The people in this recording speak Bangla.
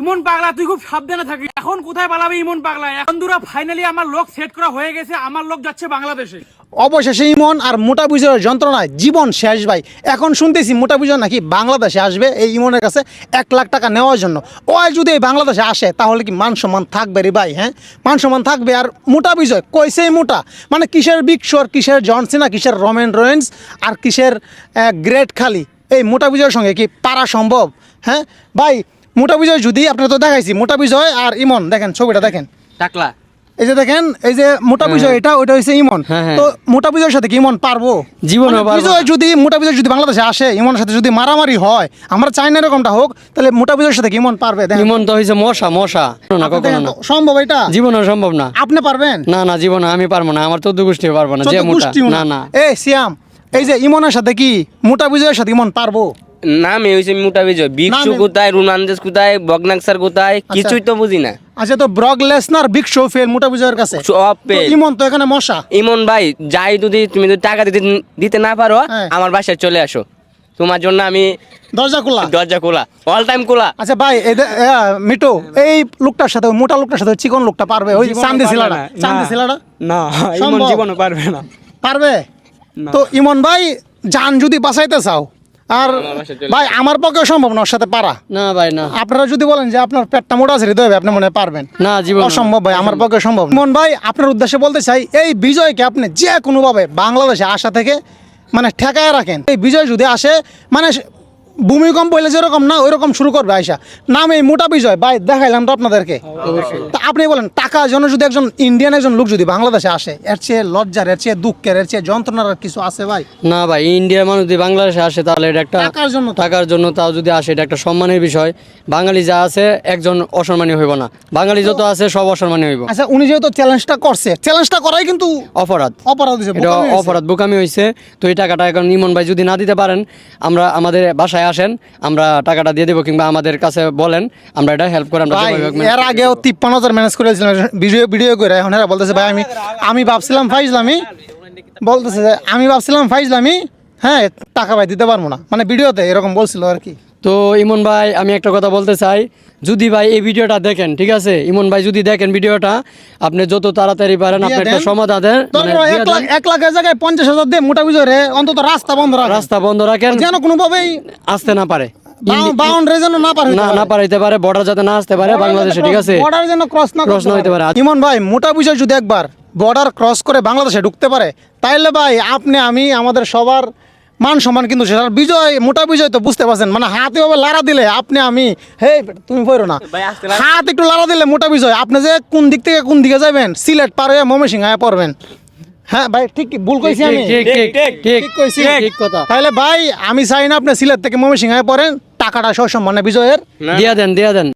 ইমন পাগলা, তুই খুব সাবধানে থাকি এখন কোথায় পালাবে ইমন পাগলা? এখন দুরা ফাইনালি আমার লোক সেট করা হয়ে গেছে, আমার লোক যাচ্ছে বাংলাদেশে। অবশেষে ইমন আর মোটা বুঝের যন্ত্রণায় জীবন শেষ, ভাই। এখন শুনতেছি মোটা বুঝো নাকি বাংলাদেশে আসবে এই ইমনের কাছে এক লাখ টাকা নেওয়ার জন্য। ও যদি এই বাংলাদেশে আসে, তাহলে কি মান সম্মান থাকবে রে ভাই হ্যাঁ? মান সম্মান থাকবে। আর মোটা বিজয় কইছে মোটা? মানে কিসের বিক্ষর কিসের জনসিনা কিসের রমেন রোয়েন্স আর কিসের গ্রেট খালি এই মোটা বিজয়ের সঙ্গে কি পারা সম্ভব হ্যাঁ? ভাই মোটা বিজয় যদি আপনার তো দেখাইছি মোটা বিজয় আর ইমন দেখেন ছবিটা দেখেন। টাকলা। এই যে দেখেন এই যে মোটা বিজয় এটা ওইটা হচ্ছে ইমন। হ্যাঁ, হ্যাঁ। তো মোটা বিজয়ের সাথে কি ইমন পারব? জীবনেও মানে বিজয় যদি মোটা বিজয় যদি বাংলাদেশে আসে ইমনের সাথে যদি মারামারি হয় আমরা চাই না এরকমটা হোক তাহলে মোটা বিজয়ের সাথে কি ইমন পারবে? দেখেন। ইমন তো হয়েছে মশা মশা। না কখনো না। সম্ভব এটা? জীবন সম্ভব না। আপনি পারবেন? না না জীবন আমি পারব না আমার তো দুগুষ্টি পারব না যে মোটা। না না। এই সিয়াম এই যে ইমনের সাথে কি মোটা বিজয়ের সাথে ইমন পারব? নামে হয়েছে মোটা বিজয় বিক্ষু কোথায় রুনান্দেস কোথায় বগনাক্সার কোথায় কিছুই তো বুঝি না। আচ্ছা তো Brock Lesnar Big Show fail মোটা বিজয়ের কাছে? সব ইমন তো এখানে মশা। ইমন ভাই যাই যদি তুমি যদি টাকা দিতে দিতে না পারো হ্যাঁ। আমার বাসায় চলে আসো। তোমার জন্য আমি দরজা খোলা? দরজা খোলা অল টাইম খোলা। আচ্ছা ভাই মিটু এই লোকটার সাথে মোটা লোকটার সাথে চিকন লোকটা পারবে? ওই চান্দি ছিলাটা চান্দি ছিলাটা? না ইমন জীবনে পারবে না। পারবে? তো ইমন ভাই যান যদি বাঁচাইতে চাও আর ভাই আমার পক্ষে সম্ভব না ওর সাথে পারা। না ভাই না। আপনারা যদি বলেন যে আপনার পেটটা মোটা আছে হৃদয় আপনি মনে পারবেন। না জীবন অসম্ভব ভাই আমার পক্ষে সম্ভব মন ভাই আপনার উদ্দেশ্যে বলতে চাই এই বিজয়কে আপনি যে কোনোভাবে বাংলাদেশে আসা থেকে মানে ঠেকায় রাখেন। এই বিজয় যদি আসে মানে ভূমিকম্প হইলে যেরকম না ওইরকম শুরু করবে আয়সা নাম এই মোটা বিজয় ভাই দেখাইলাম তো আপনাদেরকে। তা আপনি বলেন টাকার জন্য যদি একজন ইন্ডিয়ান একজন লোক যদি বাংলাদেশে আসে এর চেয়ে লজ্জার এর চেয়ে দুঃখের এর চেয়ে যন্ত্রণার আর কিছু আছে ভাই? না ভাই ইন্ডিয়ার মানুষ যদি বাংলাদেশে আসে তাহলে এটা একটা টাকার জন্য। টাকার জন্য তাও যদি আসে এটা একটা সম্মানের বিষয়। বাঙালি যা আছে একজন অসম্মানী হইব না। বাঙালি যত আছে সব অসম্মানী হইব। আচ্ছা উনি যেহেতু চ্যালেঞ্জটা করছে চ্যালেঞ্জটা করাই কিন্তু অপরাধ। অপরাধ অপরাধ বোকামি হয়েছে তো এই টাকাটা এখন ইমন ভাই যদি না দিতে পারেন আমরা আমাদের বাসায় আসেন আমরা টাকাটা দিয়ে দেবো কিংবা আমাদের কাছে বলেন আমরা এটা হেল্প করে আমরা এর আগেও তিপ্পান্ন হাজার ম্যানেজ করেছিলাম ভিডিও ভিডিও করে। এখন এরা বলতেছে ভাই আমি আমি ভাবছিলাম ফাইজলামি। বলতেছে যে আমি ভাবছিলাম ফাইজলামি হ্যাঁ টাকা ভাই দিতে পারব না। মানে ভিডিওতে এরকম বলছিল আর কি। তো ইমন ভাই আমি একটা কথা বলতে চাই। যদি ভাই এই ভিডিওটা দেখেন ঠিক আছে? ইমন ভাই যদি দেখেন ভিডিওটা আপনি যত তাড়াতাড়ি পারেন আপনি একটা সমাধান দেন মানে দিয়ে এক লাখ এক লাখের জায়গায় পঞ্চাশ হাজার দিয়ে মোটা বুঝে অন্তত রাস্তা বন্ধ রাখা রাস্তা বন্ধ রাখেন। যেন কোনোভাবেই আসতে না পারে। বাউন্ডারি যেন না পারে না না পারাইতে পারে বর্ডার যাতে না আসতে পারে বাংলাদেশে ঠিক আছে? বর্ডার যেন ক্রস না Cross না হইতে পারে। ইমন ভাই মোটা বুঝে যদি একবার বর্ডার ক্রস করে বাংলাদেশে ঢুকতে পারে তাইলে ভাই আপনি আমি আমাদের সবার মান সম্মান কিন্তু সেটা বিজয় মোটা বিজয় তো বুঝতে পারছেন। মানে হাতে ভাবে লাড়া দিলে আপনি আমি হে তুমি পড়ো না। হাত একটু লাড়া দিলে মোটা বিজয় আপনি যে কোন দিক থেকে কোন দিকে যাবেন সিলেট পার হয়ে ময়মনসিংহ হয়ে পড়বেন। হ্যাঁ ভাই ঠিক ভুল কইছি আমি? ঠিক কইছি। ঠিক কথা। তাহলে ভাই আমি চাই না আপনি সিলেট থেকে ময়মনসিংহ পড়েন টাকাটা সব সম্মানে বিজয়ের। দিয়া দেন দিয়া দেন।